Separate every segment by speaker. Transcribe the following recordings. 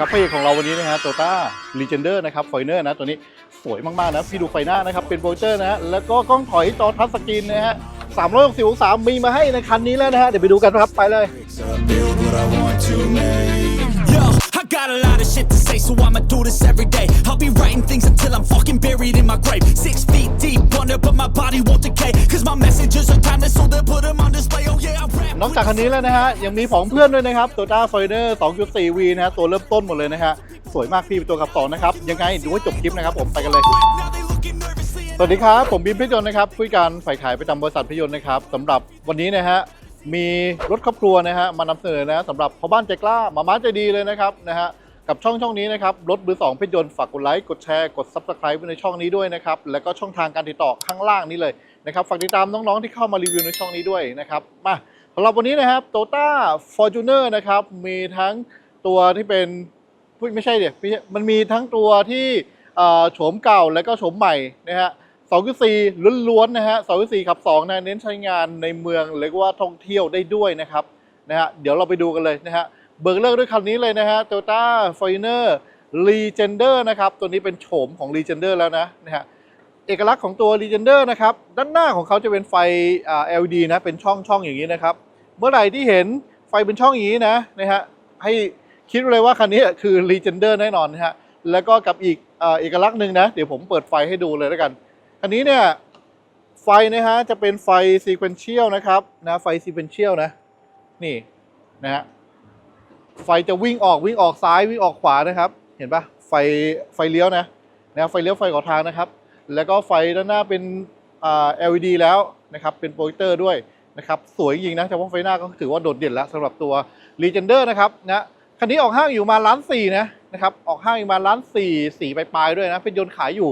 Speaker 1: ครับพระเอกของเราวันนี้นะฮะโตต้าลีเจนเดอร์นะครับไฟเนอร์นะตัวนี้สวยมาก ๆ นะ พี่ดูไฟหน้านะครับ เป็นโบเจอร์นะฮะแล้วก็กล้องถอยจอทัชสกรีนนะฮะ360องศามีมาให้ในคันนี้แล้วนะฮะ เดี๋ยวไปดูกันครับ ไปเลย
Speaker 2: got a lot of shit to say, so I'ma do this every day. I'll be writing things until I'm fucking buried in my grave. Six feet deep under, but my body won't decay. Cause my messages are timeless, so they'll put them on display. Oh yeah, I rap.
Speaker 1: นอกจากคันนี้แล้วนะฮะ ยังมีของเพื่อนด้วยนะครับ Toyota f i n e r 2.4V นะฮะ ตัวเริ่มต้นหมดเลยนะฮะ สวยมากพี่เป็นตัวขับสองนะครับ ยังไงดูให้จบคลิปนะครับผม ไปกันเลย
Speaker 2: Now they looking nervously
Speaker 1: สวัสดีครับ ผมบิมพิยนต์นะครับผู้การฝ่ายขายประจำบริษัทพิยนต์นะครับสำหรับวันนี้นะฮะ มีรถครอบครัวนะฮะมานำเสนอนะสำหรับพ่อบ้านใจกล้ามาม้าใจดีเลยนะครับนะฮะกับช่องช่องนี้นะครับรถมือสองพิยนต์ฝากกดไลค์กดแชร์กด Subscribe ไว้ในช่องนี้ด้วยนะครับแล้วก็ช่องทางการติดต่อข้างล่างนี้เลยนะครับฝากติดตามน้องๆที่เข้ามารีวิวในช่องนี้ด้วยนะครับมาสำหรับวันนี้นะครับโตต้าฟอร์จูเนอร์นะครับมีทั้งตัวที่เป็นพูดไม่ใช่เดี๋ยวมันมีทั้งตัวที่โฉมเก่าแล้วก็โฉมใหม่นะฮะ 2.4ล้วนๆนะฮะ2.4ขับ2นะเน้นใช้งานในเมืองเรียกว่าท่องเที่ยวได้ด้วยนะครับนะฮะเดี๋ยวเราไปดูกันเลยนะฮะเบิกเลิกด้วยคันนี้เลยนะฮะ Toyota f o r t u n e r Legender นะครับตัวนี้เป็นโฉมของ Legender แล้วนะนะฮะเอกลักษณ์ของตัว Legender นะครับด้านหน้าของเขาจะเป็นไฟอ่า LED นะเป็นช่องช่องอย่างนี้นะครับ เมื่อไหร่ที่เห็นไฟเป็นช่องอย่างนี้นะนะฮะให้คิดเลยว่าคันนี้คือ Legender แน่นอนนะฮะแล้วก็กับอีกอ่าเอกลักษณ์หนึ่งนะเดี๋ยวผมเปิดไฟให้ดูเลยแล้วกัน คันนี้เนี่ยไฟนะฮะจะเป็นไฟ Sequential นะครับนะไฟ Sequential นะนี่นะฮะไฟจะวิ่งออกวิ่งออกซ้ายวิ่งออกขวานะครับ เห็นปะไฟไฟเลี้ยวนะนะไฟเลี้ยวไฟขอทางนะครับ แล้วก็ไฟด้านหน้าเป็นอ่า LED แล้วนะครับเป็นโปรเจคเตอร์ด้วยนะครับสวยจริงนะเฉพาะไฟหน้าก็ถือว่าโดดเด่นแล้วสำหรับตัว Legender นะครับนะคันนี้ออกห้างอยู่มาล้านสี่นะ นะครับออกห้างมาล้านสี่สี่ปลายๆด้วยนะเป็นยนต์ขายอยู่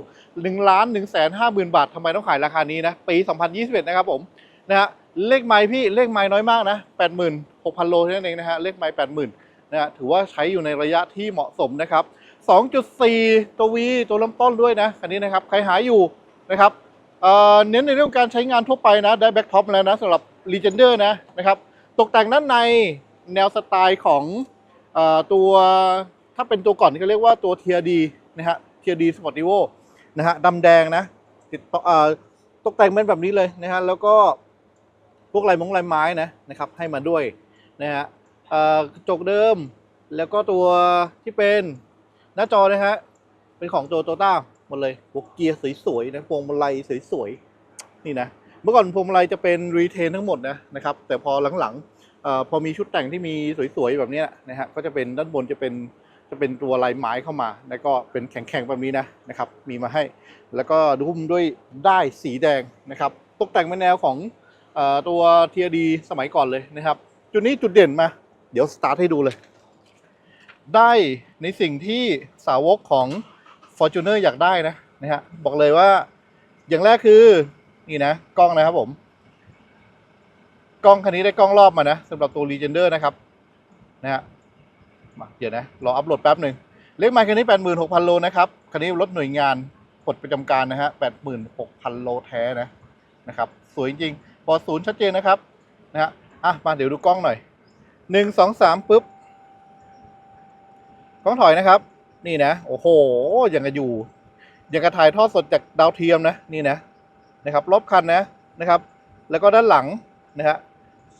Speaker 1: 1ล้าน1แสนห้าหมื่นบาททำไมต้องขายราคานี้นะปี 2021 นะครับผมนะฮะเลขไม้พี่เลขไม้น้อยมากนะ86,000โลเท่านั้นเองนะฮะเลขไม้80,000นนะฮะถือว่าใช้อยู่ในระยะที่เหมาะสมนะครับ 2.4 ตัว V ตัวเริ่มต้นด้วยนะคันนี้นะครับใครหาอยู่นะครับเน้นในเรื่องการใช้งานทั่วไปนะได้แบ็คท็อปแล้วนะสำหรับ Legender นะนะครับตกแต่งด้านในแนวสไตล์ของอตัว ถ้าเป็นตัวก่อนเขาเรียกว่าตัว TRD นะฮะ TRD Sportivo นะฮะดำแดงนะติดต่อตกแต่งเป็นแบบนี้เลยนะฮะแล้วก็พวกลายมงลายไม้นะนะครับให้มาด้วยนะฮะกระจกเดิมแล้วก็ตัวที่เป็นหน้าจอนะฮะเป็นของตัวโตต้าหมดเลยพวกเกียร์สวยๆนะพวงมาลัยสวยๆนี่นะเมื่อก่อนพวงมาลัยจะเป็นรีเทนทั้งหมดนะนะครับแต่พอหลังๆอพอมีชุดแต่งที่มีสวยๆแบบนี้นะฮะก็จะเป็นด้านบนจะเป็น จะเป็นตัวลายไม้เข้ามา แล้วก็เป็นแข็งๆแบบนี้นะนะครับ มีมาให้ แล้วก็ดุ้มด้วยได้สีแดงนะครับ ตกแต่งเป็นแนวของอตัวเทียดีสมัยก่อนเลยนะครับ จุดนี้จุดเด่นมา เดี๋ยวสตาร์ทให้ดูเลย ได้ในสิ่งที่สาวกของ Fortuner อยากได้นะนะฮะบอกเลยว่าอย่างแรกคือนี่นะกล้องนะครับผม กล้องคันนี้ได้กล้องรอบมานะสำหรับตัว Legender นะครับนะฮะ มาเดี๋ยวนะรออัพโหลดแป๊บหนึ่งเลขไมค์คันนี้ 86,000 โลนะครับคันนี้รถหน่วยงานปลดประจำการนะฮะ86,000 โลแท้นะนะครับสวยจริงปอศูนย์ชัดเจนนะครับนะฮะอะมาเดี๋ยวดูกล้องหน่อยหนึ่งสองสามปุ๊บกล้องถอยนะครับ นี่นะ โอ้โหอย่างกับอยู่อย่างกับถ่ายทอดสดจากดาวเทียมนะนี่นะนะครับรอบคันนะนะครับ แล้วก็ด้านหลังนะฮะ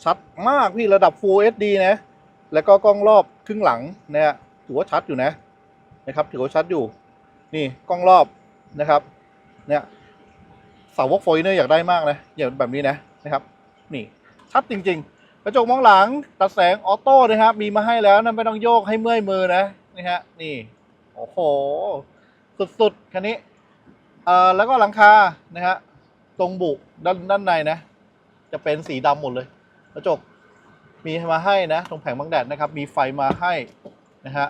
Speaker 1: ชัดมากพี่ระดับ Full HD นะ แล้วก็กล้องรอบครึ่งหลังนะฮะถือว่าชัดอยู่นะนะครับถือว่าชัดอยู่ นี่กล้องรอบนะครับ เนี่ยสาวกโฟยเนอร์อยากได้มากนะอย่างแบบนี้นะนะครับ นี่ชัดจริง ๆ กระจกมองหลังตัดแสงออโต้นะครับ มีมาให้แล้วนะไม่ต้องโยกให้เมื่อยมือนะนี่ฮะนี่โอ้โหสุดๆคันนี้เอ่อแล้วก็หลังคานะฮะตรงบุด้านด้านในนะ จะเป็นสีดำหมดเลยกระจก มีมาให้นะตรงแผงบังแดดนะครับมีไฟมาให้นะฮะ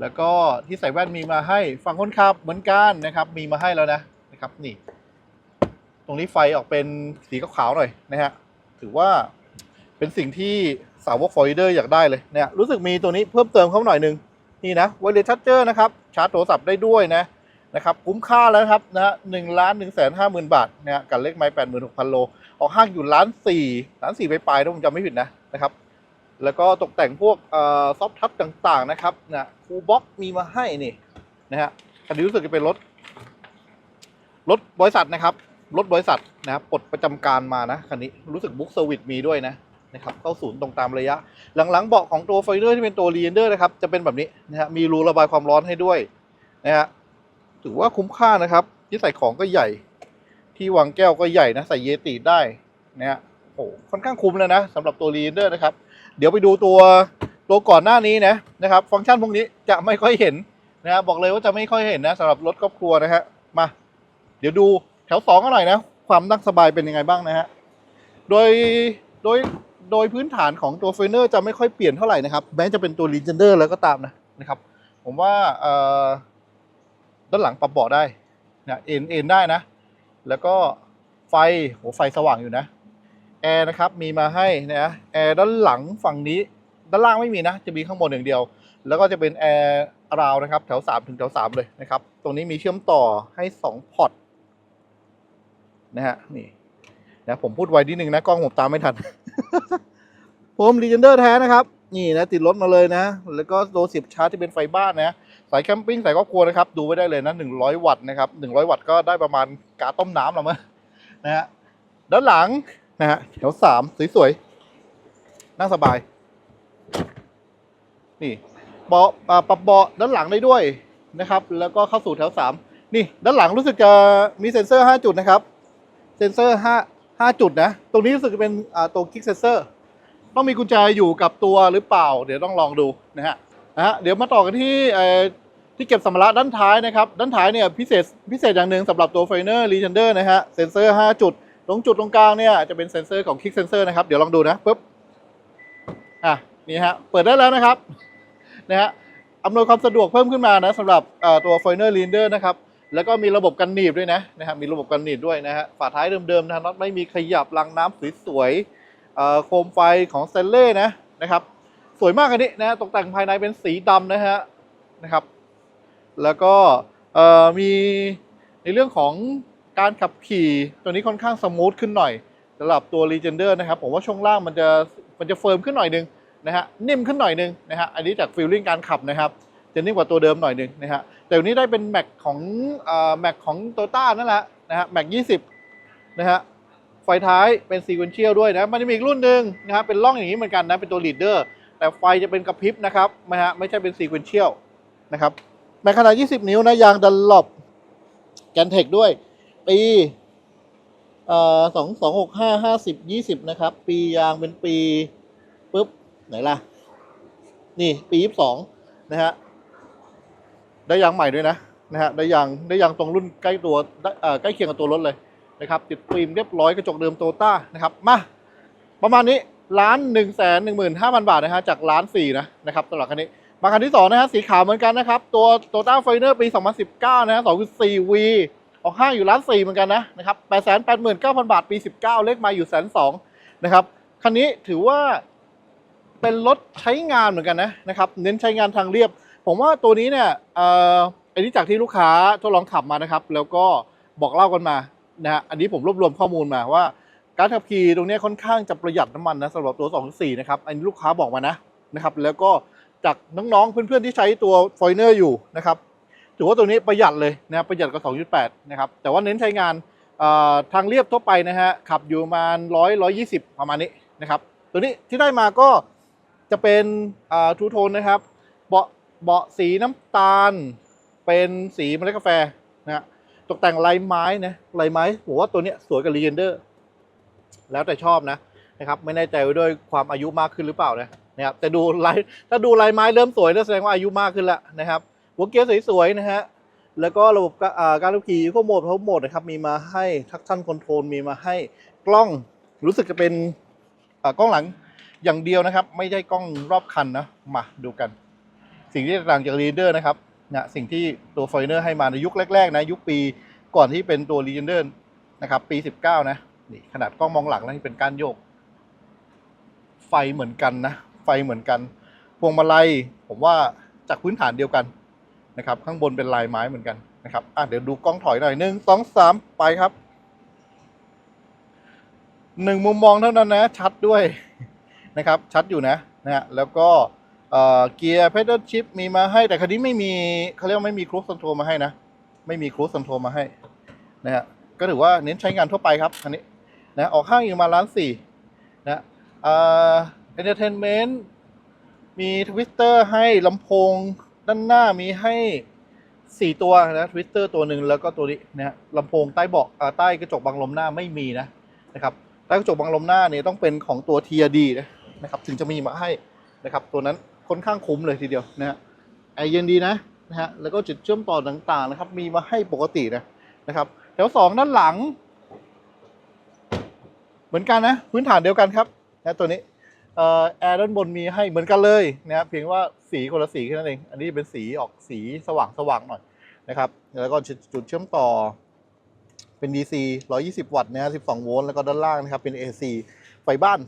Speaker 1: แล้วก็ที่ใส่แว่นมีมาให้ฝั่งคนขับเหมือนกันนะครับ มีมาให้แล้วนะนะครับนี่ ตรงนี้ไฟออกเป็นสีขาวๆหน่อยนะฮะถือว่าเป็นสิ่งที่สาวกฟอร์เดอร์อยากได้เลยเนี่ยรู้สึกมีตัวนี้เพิ่มเติมเข้าหน่อยหนึงนี่นะไวเลสชัตเจอร์นะครับ ชาร์จโทรศัพท์ได้ด้วยนะนะครับคุ้มค่าแล้วครับนะฮะหนึ่งล้านหนึ่งแสนห้าหมื่นบาทนะฮะกับเลขไม้แปดหมื่นหกพันโล ออกห้างอยู่ล้านสี่ล้านสี่ไปปลายๆถ้าผมจำไม่ผิดนะนะครับ แล้วก็ตกแต่งพวกซอฟทัชต่างๆนะครับนะคูบ็อกมีมาให้นี่นะฮะคันนี้รู้สึกจะเป็นรถรถบริษัทนะครับรถบริษัทนะครับปลดประจำการมานะคันนี้รู้สึกบุ๊กเซอร์วิสมีด้วยนะนะครับเข้าศูนย์ตรงตามระยะ หลังๆเบาะของตัวไฟเดอร์ที่เป็นตัวรีเอนเดอร์นะครับจะเป็นแบบนี้นะฮะมีรูระบายความร้อนให้ด้วยนะฮะถือว่าคุ้มค่านะครับที่ใส่ของก็ใหญ่ ที่วางแก้วก็ใหญ่นะ ใส่เยติได้นะฮะโอ้โหค่อนข้างคุ้มเลยนะสำหรับตัวรีเอนเดอร์นะครับ เดี๋ยวไปดูตัวตัวก่อนหน้านี้นะนะครับ ฟังก์ชันพวกนี้จะไม่ค่อยเห็นนะฮะบอกเลยว่าจะไม่ค่อยเห็นนะสำหรับรถครอบครัวนะฮะมา เดี๋ยวดูแถวสองกันหน่อยนะ ความนั่งสบายเป็นยังไงบ้างนะฮะโดยโดยโดยพื้นฐานของตัวเฟอร์เนอร์จะไม่ค่อยเปลี่ยนเท่าไหร่นะครับแม้จะเป็นตัวรีเจนเดอร์แล้วก็ตามนะนะครับ ผมว่าเอ่อด้านหลังปรับเบาะได้นะเอ็นเอ็นได้นะ แล้วก็ไฟโหไฟสว่างอยู่นะแอร์นะครับมีมาให้นะแอร์ด้านหลังฝั่งนี้ ด้านล่างไม่มีนะ จะมีข้างบนอย่างเดียว แล้วก็จะเป็นแอร์ราวนะครับ แถว 3 ถึงแถว 3 เลยนะครับ ตรงนี้มีเชื่อมต่อให้ 2 พอร์ตนะฮะนี่นะผมพูดไวนิดนึงนะ กล้องผมตามไม่ทัน ผมรีเจนเดอร์แท้นะครับ นี่นะ ติดรถมาเลยนะ แล้วก็ตัวเสียบชาร์จที่เป็นไฟบ้านนะ สายแคมปิ้งสายครอบครัวนะครับดูไว้ได้เลยนะ100 วัตต์นะครับ100 วัตต์ก็ได้ประมาณกาต้มน้ำหรอมั้งนะฮะด้านหลังนะฮะแถวสามสวยๆนั่งสบาย นี่เบาะปรับเบาะด้านหลังได้ด้วยนะครับ แล้วก็เข้าสู่แถวสามนี่ด้านหลังรู้สึกจะมีเซ็นเซอร์ 5 จุดนะครับ เซ็นเซอร์ 5 5 จุดนะ ตรงนี้รู้สึกจะเป็นตัวคลิกเซ็นเซอร์ ต้องมีกุญแจอยู่กับตัวหรือเปล่า เดี๋ยวต้องลองดูนะฮะ นะฮะเดี๋ยวมาต่อกันที่ที่เก็บสัมภาระด้านท้ายนะครับ ด้านท้ายเนี่ยพิเศษพิเศษอย่างหนึ่งสำหรับตัวไฟเนอร์รีเจนเดอร์นะฮะเซนเซอร์ 5 จุด ตรงจุดตรงกลางเนี่ยจะเป็นเซนเซอร์ของคลิกเซนเซอร์นะครับ เดี๋ยวลองดูนะปุ๊บอะนี่ฮะเปิดได้แล้วนะครับนะฮะอำนวยความสะดวกเพิ่มขึ้นมานะสำหรับตัวไฟเนอร์รีเจนเดอร์นะครับแล้วก็มีระบบกันหนีบด้วยนะนะครับมีระบบกันหนีบด้วยนะฮะฝาท้ายเดิมๆนะน็อตไม่มีขยับรางน้ำสวยๆโคมไฟของเตนเล่นะนะครับ สวยมากอันนี้นะตกแต่งภายในเป็นสีดำนะฮะนะครับ แล้วก็มีในเรื่องของการขับขี่ตัวนี้ค่อนข้างสมูทขึ้นหน่อยสำหรับตัว Legender นะครับผมว่าช่วงล่างมันจะมันจะเฟิร์มขึ้นหน่อยนึงนะฮะนิ่มขึ้นหน่อยนึงนะฮะอันนี้จากฟีลลิ่งการขับนะครับจะนิ่มกว่าตัวเดิมหน่อยนึงนะฮะแต่วันนี้ได้เป็นแม็กของแม็กของโตต้านั่นแหละนะฮะแม็ก20นะฮะไฟท้ายเป็นซีเควนเชียลด้วยนะมันจะมีอีกรุ่นหนึ่งนะฮะเป็นร่องอย่างนี้เหมือนกันนะเป็นตัวลีดเดอร์ แต่ไฟจะเป็นกระพริบนะครับนะฮะไม่ใช่เป็นซีเควนเชียลนะครับแม็กขนาด 20 นิ้วนะยางดันหลบแกนเทคด้วย ปีเอ่อสองสองหกห้าห้าสิบยี่สิบนะครับ ปียางเป็นปีปุ๊บ ไหนล่ะ นี่ ปียี่สิบสองนะฮะได้ยางใหม่ด้วยนะนะฮะได้ยางได้ยางตรงรุ่นใกล้ตัวใกล้เคียงกับตัวรถเลยนะครับ ติดฟิล์มเรียบร้อยกระจกเดิมโตต้านะครับ มา ประมาณนี้ ล้านหนึ่งแสนหนึ่งหมื่นห้าพันบาทนะฮะจากล้านสี่นะนะครับสำหรับคันนี้มาคันที่สองนะฮะสีขาวเหมือนกันนะครับ ตัวโตต้าไฟเนอร์ปี 2019 นะฮะ2.4 V ออกห้างอยู่ล้านสี่เหมือนกันนะนะครับแปดแสนแปดหมื่นเก้าพันบาทปี 19 เลขมาอยู่แสนสองนะครับคันนี้ถือว่าเป็นรถใช้งานเหมือนกันนะนะครับเน้นใช้งานทางเรียบ ผมว่าตัวนี้เนี่ยเอ่ออันนี้จากที่ลูกค้าทดลองขับมานะครับ แล้วก็บอกเล่ากันมานะฮะอันนี้ผมรวบรวมข้อมูลมาว่า การขับขี่ตรงนี้ค่อนข้างจะประหยัดน้ำมันนะสำหรับตัว2.4นะครับอันนี้ลูกค้าบอกมานะนะครับ แล้วก็จากน้องๆเพื่อนๆที่ใช้ตัว f o เนอร์อยู่นะครับถือว่าตัวนี้ประหยัดเลยนะรประหยัดกว่า2.8 นะครับ แต่ว่าเน้นใช้งานทางเรียบทั่วไปนะฮะขับอยู่ประมาณ100 120ประมาณนี้นะครับ ตัวนี้ที่ได้มาก็จะเป็นทูโทนนะครับ เบาะเบาะสีน้ำตาล เป็นสีเมล็ดกาแฟนะฮะตกแต่งลายไม้นะลายไม้ผมว่าตัวนี้สวยกับ Legender แล้วแต่ชอบนะนะครับไม่แน่ใจว่าด้วยความอายุมากขึ้นหรือเปล่านะนะครับแต่ดูลายถ้าดูลายไม้เริ่มสวยแล้วแสดงว่าอายุมากขึ้นแล้วนะครับหัวเกียร์สวยๆนะฮะแล้วก็ระบบการขับขี่ข้อโหมดทั้งหมดนะครับมีมาให้ทักชั่นคอนโทรลมีมาให้กล้องรู้สึกจะเป็นกล้องหลังอย่างเดียวนะครับ ไม่ได้กล้องรอบคันนะมาดูกัน สิ่งที่ต่างจาก Leader นะครับนะสิ่งที่ตัว f o เนอร์ให้มาในยุคแรกๆนะยุคปีก่อนที่เป็นตัว Leader นะครับปี 19 นะ นี่ขนาดกล้องมองหลังนะนี่เป็นการโยก ไฟเหมือนกันนะ ไฟเหมือนกันพวงมาลัยผมว่าจากพื้นฐานเดียวกันนะครับ ข้างบนเป็นลายไม้เหมือนกันนะครับอะเดี๋ยวดูกล้องถอยหน่อยหนึ่งสองสามไปครับหนึ่งมุมมองเท่านั้นนะ ชัดด้วยนะครับ ชัดอยู่นะนะฮะแล้วก็เอ่อเกียร์เพด l ชิปมีมาให้แต่คันนี้ไม่มีเขาเรียกว่าไม่มีครู e คอนโทรมาให้นะ ไม่มีครู e คอนโทรมาให้นะฮะก็ถือว่าเน้นใช้งานทั่วไปครับคันนี้ นะออกห้างอยู่มาล้านสี่นะเอ่อเอนเตอร์เทนเมนต์มีทวิสเตอร์ให้ลำโพงด้านหน้ามีให้สี่ตัวนะทวิสเตอร์ตัวหนึ่งแล้วก็ตัวนี้นะฮะลำโพงใต้เบาะใต้กระจกบังลมหน้าไม่มีนะนะครับใต้กระจกบังลมหน้าเนี่ยต้องเป็นของตัว TRD นะนะครับถึงจะมีมาให้นะครับตัวนั้นค่อนข้างคุ้มเลยทีเดียวนะฮะแอเย็นดีนะนะฮะแล้วก็จุดเชื่อมต่อต่างๆนะครับมีมาให้ปกตินะนะครับแถวสองด้านหลัง มือนกันนะพื้นฐานเดียวกันครับนะตัวนี้แอร์ด้านบนมีให้เหมือนกันเลยนะครับเพียงว่าสีคนละสีแค่นั้นเอง อันนี้เป็นสีออกสีสว่างสว่างหน่อยนะครับ แล้วก็จุดเชื่อมต่อเป็น DC 120 วัตต์นะฮะ12 โวลต์แล้วก็ด้านล่างนะครับเป็น AC ไฟบ้าน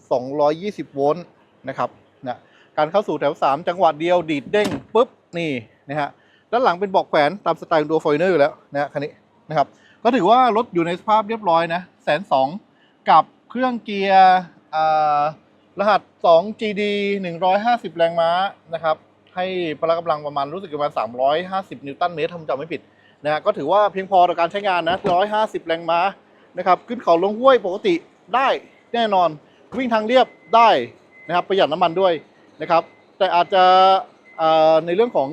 Speaker 1: 220 โวลต์นะครับนะการเข้าสู่แถว 3 จังหวัดเดียวดีดเด้งปุ๊บนี่นะฮะด้านหลังเป็นบอกแขวนตามสไตล์ตัวฟอยเนอร์อยู่แล้วนะฮะคันนี้นะครับ ก็ถือว่ารถอยู่ในสภาพเรียบร้อยนะแสนสองกับ เครื่องเกียร์อ่ารหัส 2 GD 150 แรงม้านะครับ ให้พละกำลังประมาณรู้สึกประมาณ 350 นิวตันเมตรทำจำไม่ผิดนะฮะก็ถือว่าเพียงพอต่อการใช้งานนะ 150 แรงม้านะครับขึ้นเขาลงห้วยปกติได้แน่นอน วิ่งทางเรียบได้นะครับประหยัดน้ำมันด้วยนะครับ แต่อาจจะในเรื่องของ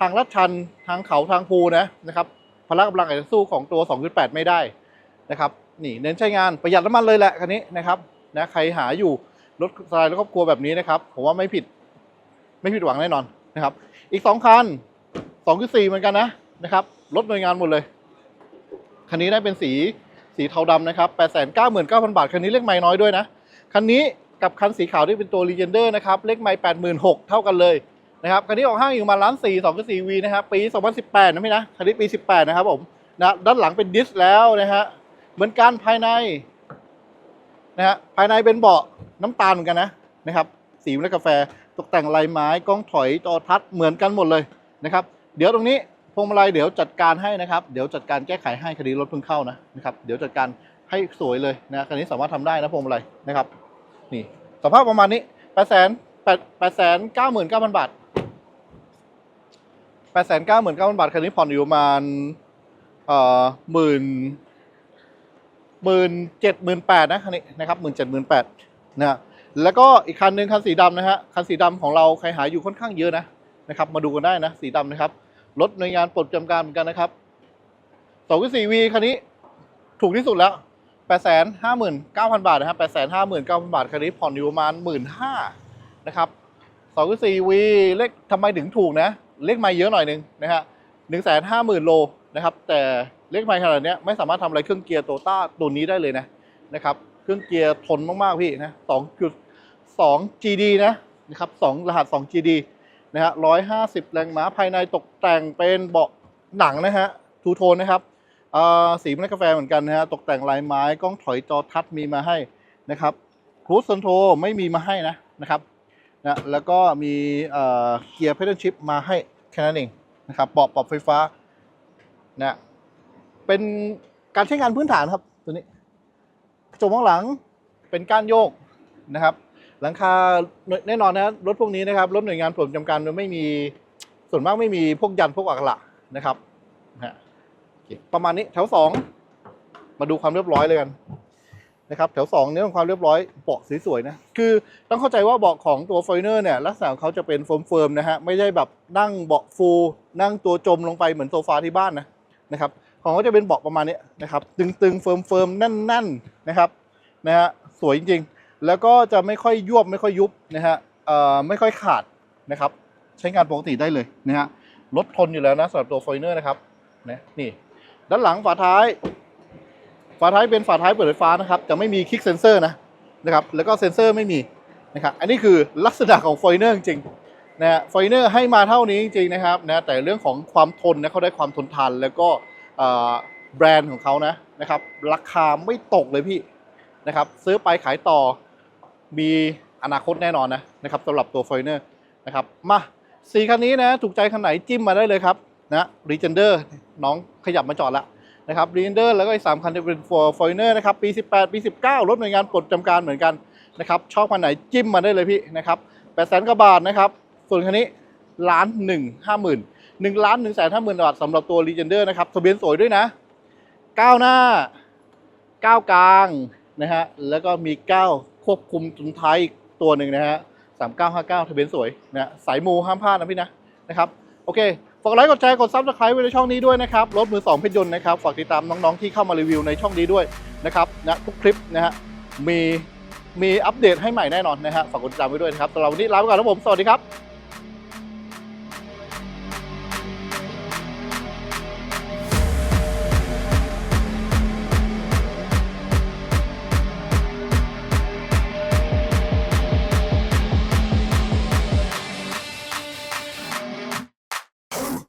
Speaker 1: ทางลาดชันทางเขาทางภูนะนะครับพละกำลังอาจจะสู้ของตัว 2.8 ไม่ได้นะครับ นี่เน้นใช้งานประหยัดน้ำมันเลยแหละคันนี้นะครับนะใครหาอยู่รถสไตล์รถครอบครัวแบบนี้นะครับผมว่าไม่ผิดไม่ผิดหวังแน่นอนนะครับ อีก 2 คัน2.4เหมือนกันนะนะครับรถหน่วยงานหมดเลย คันนี้ได้เป็นสีสีเทาดำนะครับ899,000 บาท คันนี้เลขไม้น้อยด้วยนะ คันนี้กับคันสีขาวที่เป็นตัว Legender นะครับเลขไม้86,000เท่ากันเลยนะครับคันนี้ออกห้างอยู่มาล้านสี่2.4 V นะครับปี 2018 นะพี่นะ คันนี้ปี 18 นะครับผมนะด้านหลังเป็นดิสแล้วนะฮะ เหมือนกันภายในนะฮะภายในเป็นเบาะน้ำตาลเหมือนกันนะนะครับ สีเมล็ดกาแฟตกแต่งลายไม้กล้องถอยจอทัดเหมือนกันหมดเลยนะครับ เดี๋ยวตรงนี้พวงมาลัยเดี๋ยวจัดการให้นะครับเดี๋ยวจัดการแก้ไขให้คดีรถเพิ่งเข้านะนะครับเดี๋ยวจัดการให้สวยเลยนะคันนี้สามารถทำได้นะพวงมาลัยนะครับ นี่สภาพประมาณนี้แปดแสนแปดแปดแสนเก้าหมื่นเก้าพันบาทแปดแสนเก้าหมื่นเก้าพันบาทคันนี้ผ่อนอยู่ประมาณเอ่อหมื่น หมื่นเจ็ดหมื่นแปดนะคันนี้นะครับหมื่นเจ็ดหมื่นแปดนะฮะแล้วก็อีกคันหนึ่งคันสีดำนะฮะคันสีดำของเราใครหาอยู่ค่อนข้างเยอะนะนะครับ มาดูกันได้นะสีดำนะครับรถหน่วยงานปลดจำการเหมือนกันนะครับสองสี่วีคันนี้ถูกที่สุดแล้วแปดแสนห้าหมื่นเก้าพันบาทนะครับแปดแสนห้าหมื่นเก้าพันบาทคันนี้ผ่อนอยู่ประมาณหมื่นห้านะครับสองสี่วีเลขทำไมถึงถูกนะ เลขไม่เยอะหน่อยหนึงนะฮะหนึ่งแสนห้าหมื่นโลนะครับ แต่ เลขไม่ขนาดนี้ไม่สามารถทำอะไรเครื่องเกียร์โตต้าตัวนี้ได้เลยนะนะครับ เครื่องเกียร์ทนมากๆพี่นะสองจุดสอง GD นะนะครับสองรหัส 2 GD นะฮะร้อยห้าสิบแรงม้าภายในตกแต่งเป็นเบาะหนังนะฮะทูโทนนะครับอ่าสีเมล็ดกาแฟเหมือนกันนะฮะตกแต่งลายไม้กล้องถอยจอทัดมีมาให้นะครับครู e คอนโทรไม่มีมาให้นะนะครับนะแล้วก็มีเอ่อเกียร์เพด l ชิพมาให้แค่นั้นเองนะครับเบาะปรับไฟฟ้านะ เป็นการใช้งานพื้นฐานครับตัวนี้กระจกมองหลังเป็นก้านโยกนะครับ หลังคาแน่นอนนะรถพวกนี้นะครับรถหน่วยงานปลจำการมันไม่มีส่วนมากไม่มีพวกยันพวกอักขระนะครับฮะประมาณนี้แถวสองมาดูความเรียบร้อยเลยกันนะครับแถวสองเนื้อความเรียบร้อยเบาะสวยๆนะคือต้องเข้าใจว่าเบาะของตัวฟอยเนอร์เนี่ยลักษณะของเขาจะเป็นเฟิร์มๆนะฮะไม่ได้แบบนั่งเบาะฟู นั่งตัวจมลงไปเหมือนโซฟาที่บ้านนะนะครับ ของเขาจะเป็นเบาะประมาณนี้นะครับตึงๆเฟิร์มๆแน่นๆนะครับนะฮะสวยจริงๆ แล้วก็จะไม่ค่อยยวบไม่ค่อยยุบนะฮะเอ่อไม่ค่อยขาดนะครับใช้งานปกติได้เลยนะฮะรถทนอยู่แล้วนะสำหรับตัวฟอยเนอร์นะครับนะนี่ด้านหลังฝาท้าย ฝาท้ายเป็นฝาท้ายเปิดไฟฟ้านะครับจะไม่มีคลิกเซนเซอร์นะนะครับแล้วก็เซนเซอร์ไม่มีนะครับอันนี้คือลักษณะของฟอยเนอร์จริงๆนะฮะฟอยเนอร์ให้มาเท่านี้จริงๆนะครับนะแต่เรื่องของความทนนะเขาได้ความทนทานแล้วก็ แบรนด์ของเขานะนะครับราคาไม่ตกเลยพี่นะครับซื้อไปขายต่อมีอนาคตแน่นอนนะนะครับสำหรับตัว f o r เนอร์นะครับมาสีคันนี้นะถูกใจคันไหนจิ้มมาได้เลยครับนะรีเจนเดอร์น้องขยับมาจอดละนะครับรีเจนเดอร์แล้วก็อีกสามคันจะเป็น for f o r เนอร์นะครับปี 18 ปี 19 รถหน่วยงานปลดจำการเหมือนกันนะครับชอบคันไหนจิ้มมาได้เลยพี่นะครับ8แสนกว่าบาทนะครับส่วนคันนี้ล้านหนึ่งห้าหมื่น หนึ่งล้านหนึ่งแสนห้าหมื่นบาทสำหรับตัว Legender นะครับทะเบียนสวยด้วยนะก้าวหน้าก้าวกลางนะฮะแล้วก็มีก้าวควบคุมตรงท้ายอีกตัวหนึ่งนะฮะสามเก้าห้าเก้าทะเบียนสวยนะสายมูห้ามพลาดนะพี่นะนะครับโอเคฝากไลค์กดแชร์กดซับสไครต์ไว้ในช่องนี้ด้วยนะครับรถมือสองเพชรยนต์นะครับฝากติดตามน้องๆที่เข้ามารีวิวในช่องนี้ด้วยนะครับนะทุกคลิปนะฮะมีมีอัปเดตให้ใหม่แน่นอนนะฮะฝากกดติดตามไว้ด้วยนะครับสำหรับวันนี้ลาไปก่อนครับผมสวัสดีครับ